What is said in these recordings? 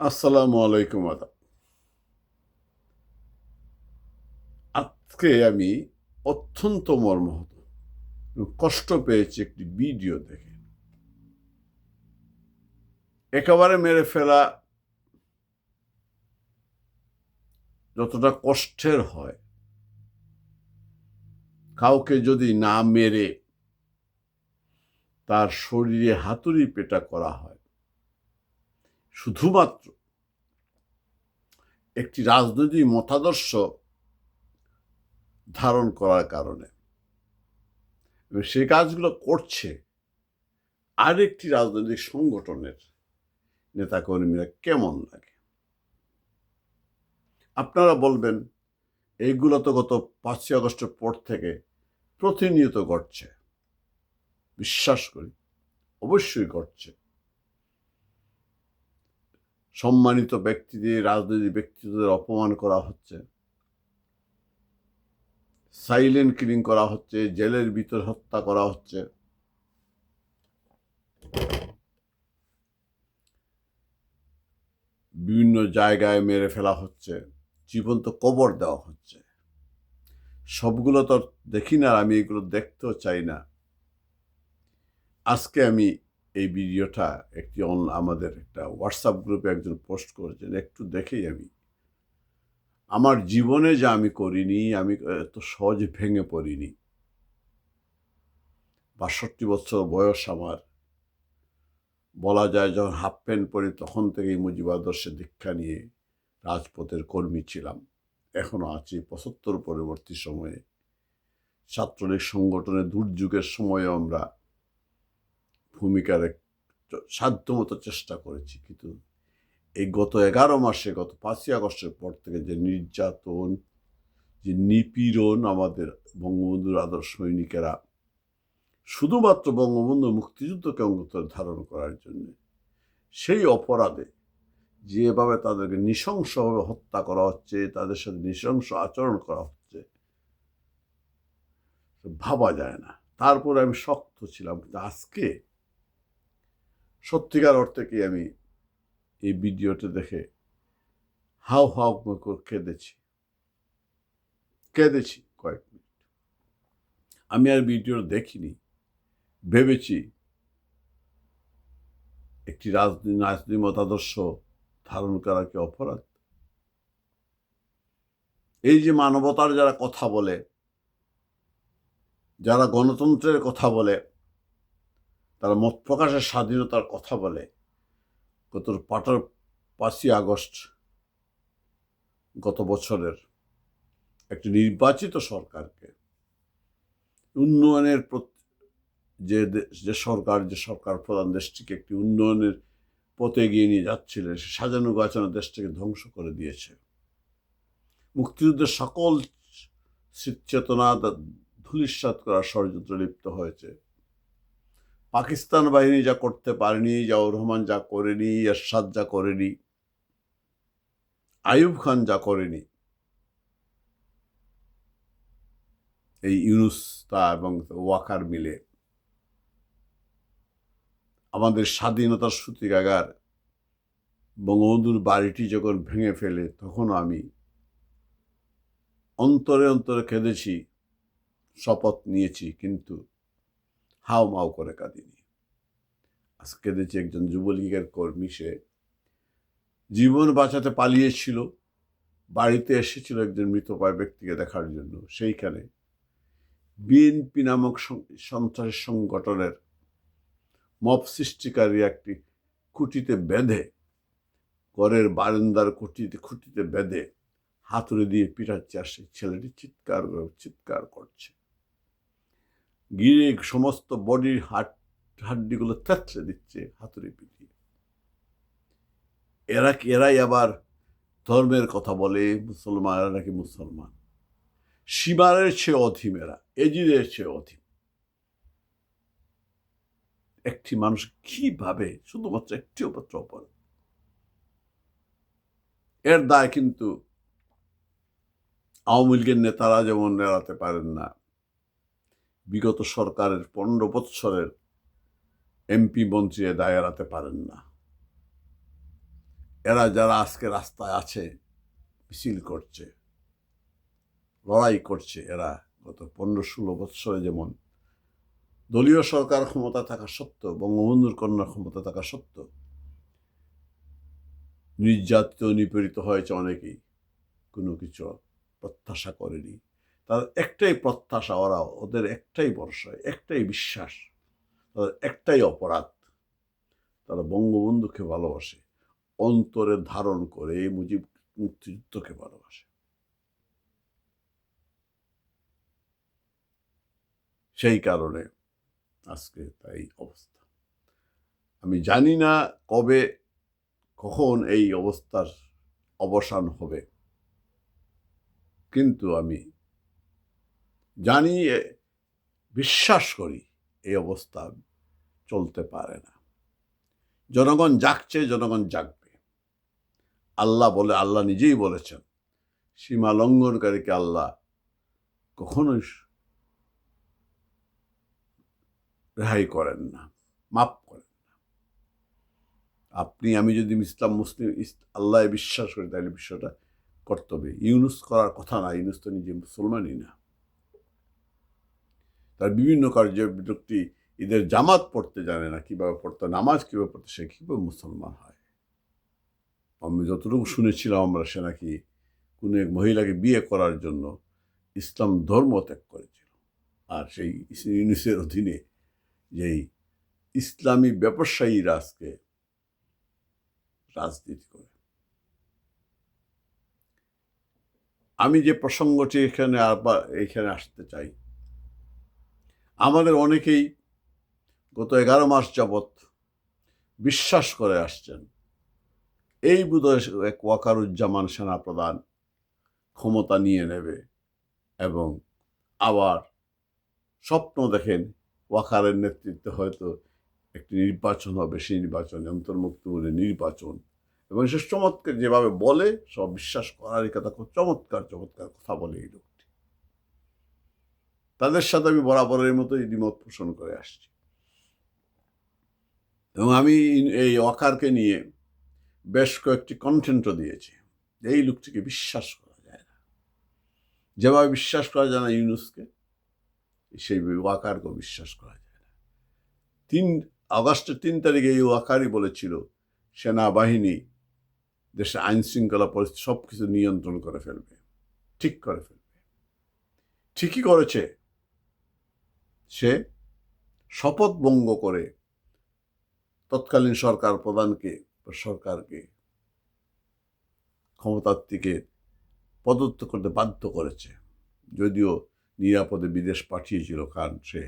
আসসালামু আলাইকুম আদাব আজকে আমি অত্যন্ত মর্মাহত কষ্ট পেয়েছি একটি ভিডিও দেখে। একেবারে মেরে ফেলা যতটা কষ্টের হয়, কাউকে যদি না মেরে তার শরীরে হাতুড়ি পেটা করা হয় শুধুমাত্র একটি রাজনৈতিক মতাদর্শ ধারণ করার কারণে। সেই কাজগুলো করছে আরেকটি রাজনৈতিক সংগঠনের নেতাকর্মীরা কেমন লাগে? আপনারা বলবেন, এইগুলো তো গত পাঁচই আগস্টের পর থেকে প্রতিনিয়ত ঘটছে। বিশ্বাস করি, অবশ্যই ঘটছে। সম্মানিত ব্যক্তিদের, রাজনৈতিক ব্যক্তিদের অপমান করা হচ্ছে। সাইলেন্ট কিলিং করা হচ্ছে, জেলের ভিতর হত্যা করা হচ্ছে। বিভিন্ন জায়গায় মেরে ফেলা হচ্ছে, জীবন্ত কবর দেওয়া হচ্ছে। সবগুলো তো দেখি না আমি এগুলো দেখতেও চাই না। আজকে আমি এই ভিডিওটা একটি অন- আমাদের একটা হোয়াটসঅ্যাপ গ্রুপে একজন পোস্ট করেছেন, একটু দেখেই আমি। আমার জীবনে যা আমি করিনি, আমি এত সহজে ভেঙে পড়িনি। বাষট্টি বছর বয়স আমার। বলা যায় যখন হাফ প্যান্ট পরি, তখন থেকেই মুজিব আদর্শে দীক্ষা নিয়ে রাজপথের কর্মী ছিলাম। এখনও আছি পঁচাত্তর পরবর্তী সময়ে। ছাত্রলীগ সংগঠনের দুর্যোগের সময়ও আমরা ভূমিকার সাধ্যমতো চেষ্টা করেছি, কিন্তু এই গত এগারো মাসে, গত পাঁচই আগস্টের পর থেকে যে নির্যাতন, যে নিপীড়ন আমাদের বঙ্গবন্ধুর আদর্শ সৈনিকেরা শুধুমাত্র বঙ্গবন্ধু মুক্তিযুদ্ধকে অঙ্গতর ধারণ করার জন্য, সেই অপরাধে যেভাবে তাদেরকে নৃশংসভাবে হত্যা করা হচ্ছে, তাদের সাথে নৃশংস আচরণ করা হচ্ছে, ভাবা যায় না। তারপরে আমি শক্ত ছিলাম আজকে সত্যিকার অর্থে কি আমি এই ভিডিওটা দেখে হাউ হাউ করে কেঁদেছি? কেঁদেছি কয়েক মিনিট। আমি আর ভিডিও দেখিনি, ভেবেছি একটি রাজনীতি রাজনীতি মতাদর্শ ধারণ করা কি অপরাধ? এই যে মানবতার যারা কথা বলে, যারা গণতন্ত্রের কথা বলে তারা মত প্রকাশের স্বাধীনতার কথা বলে। গত পাটার পাঁচই আগস্ট গত বছরের একটি নির্বাচিত সরকারকে। উন্নয়নের যে যে সরকার যে সরকার প্রধান দেশটিকে একটি উন্নয়নের পথে এগিয়ে নিয়ে যাচ্ছিল, সে সাজানো গাছানো দেশটিকে ধ্বংস করে দিয়েছে। মুক্তিযুদ্ধের সকল চেতনা ধুলিস্বাত করার ষড়যন্ত্র লিপ্ত হয়েছে। পাকিস্তান বাহিনী যা করতে পারেনি জাউর রহমান যা করেনি, এরশাদ যা করেনি, আইয়ুব খান যা করেনি, এই ইউনুস তা এবং ওয়াকার মিলে আমাদের স্বাধীনতার সূতিকাগার বঙ্গবন্ধুর বাড়িটি যখন ভেঙে ফেলে তখন আমি অন্তরে অন্তরে কেঁদেছি শপথ নিয়েছি, কিন্তু হাও মাও করে কাঁদিনি। আজকে কেঁদেছি একজন যুবলীগের কর্মী সে জীবন বাঁচাতে পালিয়েছিল, বাড়িতে এসেছিল একজন মৃতপ্রায় ব্যক্তিকে দেখার জন্য। সেইখানে বিএনপি নামক সন্ত্রাসী সংগঠনের মপ সৃষ্টিকারী একটি খুঁটিতে বেঁধে, ঘরের বারান্দার খুঁটিতে খুঁটিতে বেঁধে হাতুড়ি দিয়ে পিটাচ্ছে আর সেই ছেলেটি চিৎকার চিৎকার করছে। গিরে সমস্ত বডির হাট হাড্ডিগুলো থেতলে দিচ্ছে হাতুড়ি পিটিয়ে এরা এরাই আবার ধর্মের কথা বলে মুসলমান, এরা নাকি মুসলমান? সীমারের চেয়ে অধীম এরা, এজিদের চেয়ে অধীম। একটি মানুষ কীভাবে শুধুমাত্র একটি পত্র অপরাধ? এর দায় কিন্তু আওয়ামী লীগের নেতারা যেমন এড়াতে পারেন না বিগত সরকারের পনেরো বৎসরের এমপি মন্ত্রী দায় এড়াতে পারেন না। এরা যারা আজকে রাস্তায় আছে, মিছিল করছে, লড়াই করছে, এরা গত পনেরো ষোলো বৎসরে যেমন দলীয় সরকার ক্ষমতা থাকা সত্ত্বেও, বঙ্গবন্ধুর কন্যা ক্ষমতা থাকা সত্ত্বেও নির্যাতিত, নিপীড়িত হয়েছে অনেকেই। কোনো কিছু প্রত্যাশা করেনি। তাদের একটাই প্রত্যাশা, ওরা ওদের একটাই ভরসা, একটাই বিশ্বাস, তাদের একটাই অপরাধ। তারা বঙ্গবন্ধুকে ভালোবাসে, অন্তরে ধারণ করে এই মুজিব মুক্তিযুদ্ধকে ভালোবাসে। সেই কারণে আজকে তাই অবস্থা। আমি জানি না কবে, কখন এই অবস্থার অবসান হবে, কিন্তু আমি জানি বিশ্বাস করি এই অবস্থা চলতে পারে না। জনগণ জাগছে, জনগণ জাগবে। আল্লাহ বলে, আল্লাহ নিজেই বলেছেন, সীমা লঙ্ঘনকারীকে আল্লাহ কখনোই রেহাই করেন না, মাফ করেন না। আপনি, আমি যদি ইসলাম, মুসলিম আল্লাহ বিশ্বাস করি, তাহলে বিষয়টা কর্তব্য। ইউনুস করার কথা না, ইউনুস তো নিজে মুসলমানই না। তার বিভিন্ন কার্য বিরক্তি ঈদের জামাত পড়তে জানে না, কীভাবে পড়তে, নামাজ কীভাবে পড়তে, সে কীভাবে মুসলমান হয়? আমি যতটুকু শুনেছিলাম আমরা, সে নাকি কোনো এক মহিলাকে বিয়ে করার জন্য ইসলাম ধর্ম ত্যাগ করেছিল। আর সেই ইউনিসের অধীনে যেই ইসলামী ব্যবসায়ী রাজকে রাজনীতি করে। আমি যে প্রসঙ্গটি এখানে আবার, এখানে আসতে চাই আমাদের অনেকেই গত এগারো মাস যাবৎ বিশ্বাস করে আসছেন, এই বোধহয় এক ওয়াকারুজ্জামান সেনাপ্রধান ক্ষমতা নিয়ে নেবে এবং আবার স্বপ্ন দেখেন ওয়াকারের নেতৃত্বে হয়তো একটি নির্বাচন হবে, সেই নির্বাচন অন্তর্মুক্ত অন্তর্মুক্তমূল্যে নির্বাচন। এবং সে চমৎকার যেভাবে বলে, সব বিশ্বাস করারই কথা খুব চমৎকার চমৎকার কথা বলে এই লোকটি তাদের সাথে আমি বরাবরের মতোই দ্বিমত পোষণ করে আসছি। এবং আমি এই ওয়াকারকে নিয়ে বেশ কয়েকটি কন্টেন্টও দিয়েছি। এই লোকটিকে বিশ্বাস করা যায় না। যেভাবে বিশ্বাস করা যায় না ইউনুসকে সেই ওয়াকারকেও বিশ্বাস করা যায় না। তিন আগস্টের তিন তারিখে এই ওয়াকারই বলেছিল, সেনাবাহিনী দেশে আইন শৃঙ্খলা পরিস্থিতি সব কিছু নিয়ন্ত্রণ করে ফেলবে, ঠিক করে ফেলবে। ঠিকই করেছে। সে শপথ ভঙ্গ করে তৎকালীন সরকার প্রধানকে, সরকারকে ক্ষমতার পদত্ব করতে বাধ্য করেছে। যদিও নিরাপদে বিদেশ পাঠিয়েছিল কারণ সে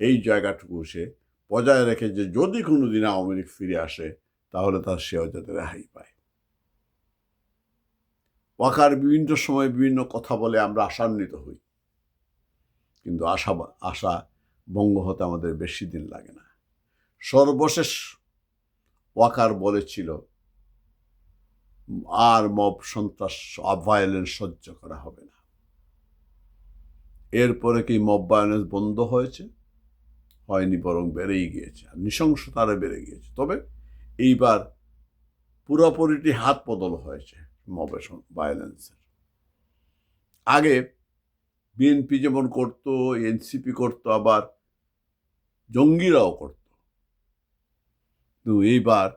এই জায়গাটুকু সে বজায় রেখে যে যদি কোনো দিন আওয়ামী লীগ ফিরে আসে, তাহলে তার সেও যাতে রেহাই পায়। ওয়াকার বিভিন্ন সময় বিভিন্ন কথা বলে আমরা আশান্বিত হই। কিন্তু আশা আশা বঙ্গ হতে আমাদের বেশি দিন লাগে না। সর্বশেষ ওয়াকার বলেছিল, আর মব সন্ত্রাস ভায়োলেন্স সহ্য করা হবে না। এরপরে কি মব ভায়োলেন্স বন্ধ হয়েছে? হয়নি, বরং বেড়েই গিয়েছে। আর নৃশংসতা আরও বেড়ে গিয়েছে। তবে এইবার পুরোপুরিটি হাত বদল হয়েছে মবে ভায়োলেন্সের আগে বিএনপি যেমন করতো এনসিপি করতো, আবার জঙ্গিরাও করত। কিন্তু এইবার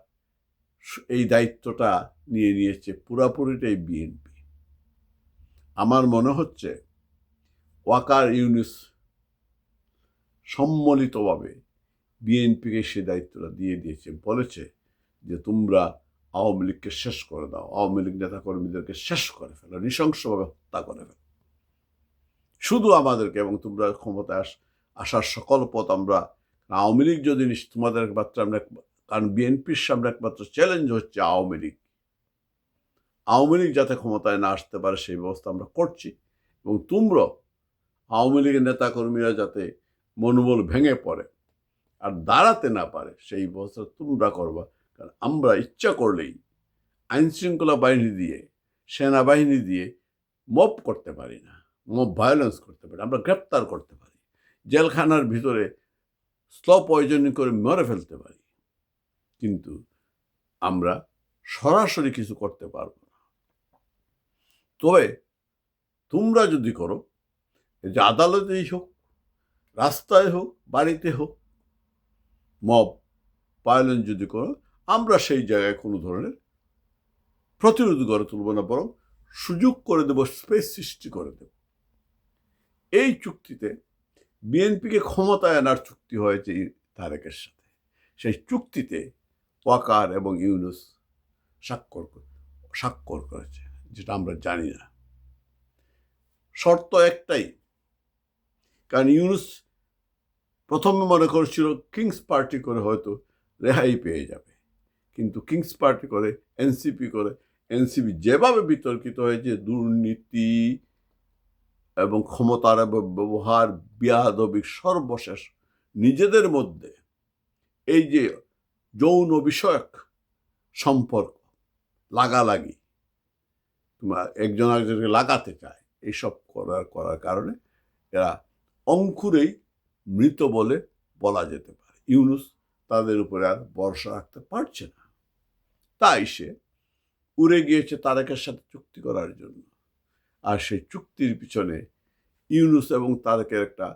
এই দায়িত্বটা নিয়ে নিয়েছে পুরাপুরিটাই বিএনপি আমার মনে হচ্ছে ওয়াকার ইউনিস সম্মিলিতভাবে বিএনপিকে সে দায়িত্বটা দিয়ে দিয়েছে। বলেছে যে তোমরা আওয়ামী লীগকে শেষ করে দাও, আওয়ামী লীগ নেতাকর্মীদেরকে শেষ করে ফেলো, নৃশংসভাবে হত্যা করে ফেলো। শুধু আমাদেরকে এবং তোমরা ক্ষমতায় আস, আসার সকল পথ আমরা, আওয়ামী লীগ যদি তোমাদের একমাত্র আমরা কারণ বিএনপির সামনে একমাত্র চ্যালেঞ্জ হচ্ছে আওয়ামী লীগ। আওয়ামী লীগ যাতে ক্ষমতায় না আসতে পারে সেই ব্যবস্থা আমরা করছি এবং তোমরা আওয়ামী লীগের নেতাকর্মীরা যাতে মনোবল ভেঙে পড়ে আর দাঁড়াতে না পারে সেই ব্যবস্থা তোমরা করবা। কারণ আমরা ইচ্ছা করলেই আইনশৃঙ্খলা বাহিনী দিয়ে, সেনাবাহিনী দিয়ে মপ করতে পারি না। ভায়োলেন্স করতে পারি আমরা গ্রেপ্তার করতে পারি জেলখানার ভিতরে স্লো পয়জনিং করে মরে ফেলতে পারি কিন্তু আমরা সরাসরি কিছু করতে পারব না তবে তোমরা যদি করো যে আদালতেই হোক রাস্তায় হোক বাড়িতে হোক মব পায়লন যদি করো আমরা সেই জায়গায় কোনো ধরনের প্রতিরোধ গড়ে তুলব না বরং সুযোগ করে দেব স্পেস সৃষ্টি করে দেব এই চুক্তিতে বিএনপিকে ক্ষমতায় আনার চুক্তি হয়েছে তারেকের সাথে। সেই চুক্তিতে ওয়াকার এবং ইউনুস স্বাক্ষর স্বাক্ষর করেছে, যেটা আমরা জানি না। শর্ত একটাই, কারণ ইউনুস প্রথমে মনে করেছিল কিংস পার্টি করে হয়তো রেহাই পেয়ে যাবে। কিন্তু কিংস পার্টি করে, এনসিপি করে, এনসিপি যেভাবে বিতর্কিত হয়েছে, দুর্নীতি এবং ক্ষমতার ব্যবহার বিয়াদবিক সর্বশেষ নিজেদের মধ্যে এই যে যৌন বিষয়ক সম্পর্ক, লাগালাগি তোমার একজন একজনকে লাগাতে চায়, এইসব করার করার কারণে এরা অঙ্কুরেই মৃত বলে বলা যেতে পারে। ইউনুস তাদের উপরে আর ভরসা রাখতে পারছে না। তাই সে উড়ে গিয়েছে তারেকের সাথে চুক্তি করার জন্য। আর সেই চুক্তির পিছনে ইউনুস এবং তারেকের একটা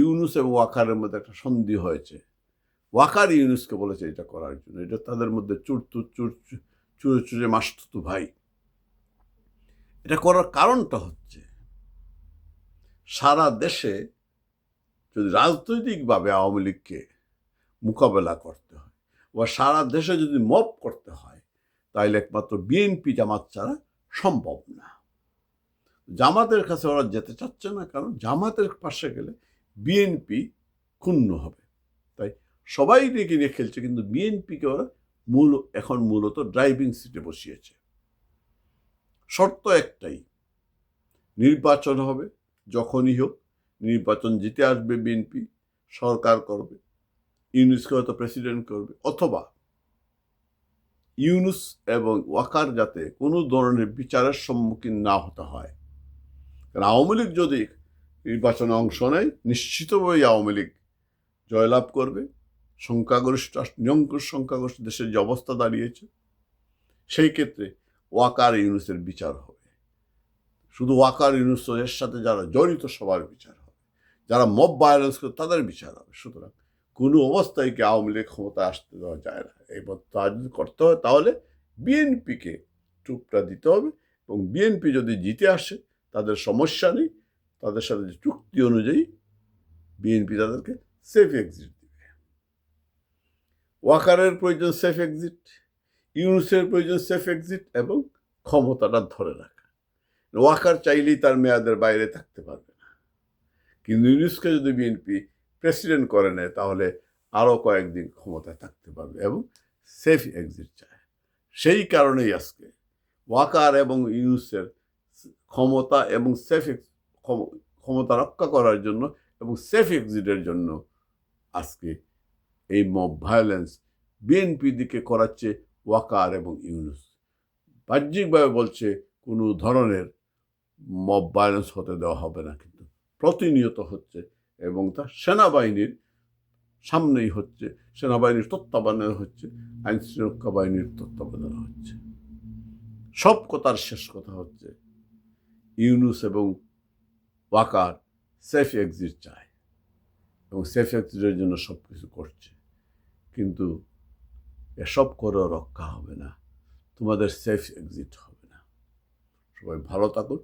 ইউনুস এবং ওয়াকারের মধ্যে একটা সন্ধি হয়েছে। ওয়াকার ইউনুসকে বলেছে এটা করার জন্য। এটা তাদের মধ্যে চুরতু চুর, চুরে চুরে মাসতুতু ভাই। এটা করার কারণটা হচ্ছে, সারা দেশে যদি রাজনৈতিকভাবে আওয়ামী লীগকে মোকাবেলা করতে হয়, বা সারা দেশে যদি মপ করতে হয় তাহলে একমাত্র বিএনপি জামাত ছাড়া সম্ভব না। জামাতের কাছে ওরা যেতে চাচ্ছে না, কারণ জামাতের পাশে গেলে বিএনপি ক্ষুণ্ণ হবে। তাই সবাই রেখে নিয়ে খেলছে, কিন্তু বিএনপিকে ওরা মূল, এখন মূলত ড্রাইভিং সিটে বসিয়েছে। শর্ত একটাই, নির্বাচন হবে, যখনই হোক নির্বাচন জিতে আসবে বিএনপি সরকার করবে, ইউনুসকে হয়তো প্রেসিডেন্ট করবে, অথবা ইউনুস এবং ওয়াকার যাতে কোনো ধরনের বিচারের সম্মুখীন না হতে হয়। কারণ আওয়ামী লীগ যদি নির্বাচনে অংশ নেয়, নিশ্চিতভাবেই আওয়ামী লীগ জয়লাভ করবে। সংখ্যাগরিষ্ঠ নিয়ঙ্কুশ সংখ্যাগরিষ্ঠ দেশের যে অবস্থা দাঁড়িয়েছে, সেই ক্ষেত্রে ওয়াকার ইউনুসের বিচার হবে। শুধু ওয়াকার ইউনুসের সাথে যারা জড়িত সবার বিচার হবে। যারা মব ভায়োলেন্স করে, তাদের বিচার হবে। সুতরাং কোনো অবস্থায় কি আওয়ামী লীগ ক্ষমতা আসতে দেওয়া যায় না। এই তা যদি করতে হয়, তাহলে বিএনপিকে চুপটা দিতে হবে এবং বিএনপি যদি জিতে আসে, তাদের সমস্যা নেই। তাদের সাথে চুক্তি অনুযায়ী বিএনপি তাদেরকে সেফ এক্সিট দিবে। ওয়াকারের প্রয়োজন সেফ এক্সিট ইউনুসের প্রয়োজন সেফ এক্সিট এবং ক্ষমতাটা ধরে রাখা। ওয়াকার চাইলেই তার মেয়াদের বাইরে থাকতে পারবে না। কিন্তু ইউনুসকে যদি বিএনপি প্রেসিডেন্ট করে নেয়, তাহলে আরও কয়েকদিন ক্ষমতায় থাকতে পারবে এবং সেফ এক্সিট চায়। সেই কারণেই আজকে ওয়াকার এবং ইউনুসের ক্ষমতা এবং সেফ ক্ষমতা রক্ষা করার জন্য এবং সেফ এক্সিটের জন্য আজকে এই মব ভায়োলেন্স বিএনপি দিকে করাচ্ছে ওয়াকার এবং ইউনুস। বাহ্যিকভাবে বলছে কোনো ধরনের মব ভায়োলেন্স হতে দেওয়া হবে না, কিন্তু প্রতিনিয়ত হচ্ছে এবং তা সেনাবাহিনীর সামনেই হচ্ছে, সেনাবাহিনীর তত্ত্বাবধানে হচ্ছে, আইন শৃঙ্খলা বাহিনীর তত্ত্বাবধানে হচ্ছে। সব কথার শেষ কথা হচ্ছে, ইউনুস এবং ওয়াকার সেফ এক্সিট চায় এবং সেফ এক্সিটের জন্য সব কিছু করছে। কিন্তু এসব করেও রক্ষা হবে না, তোমাদের সেফ এক্সিট হবে না। সবাই ভালো থাকুন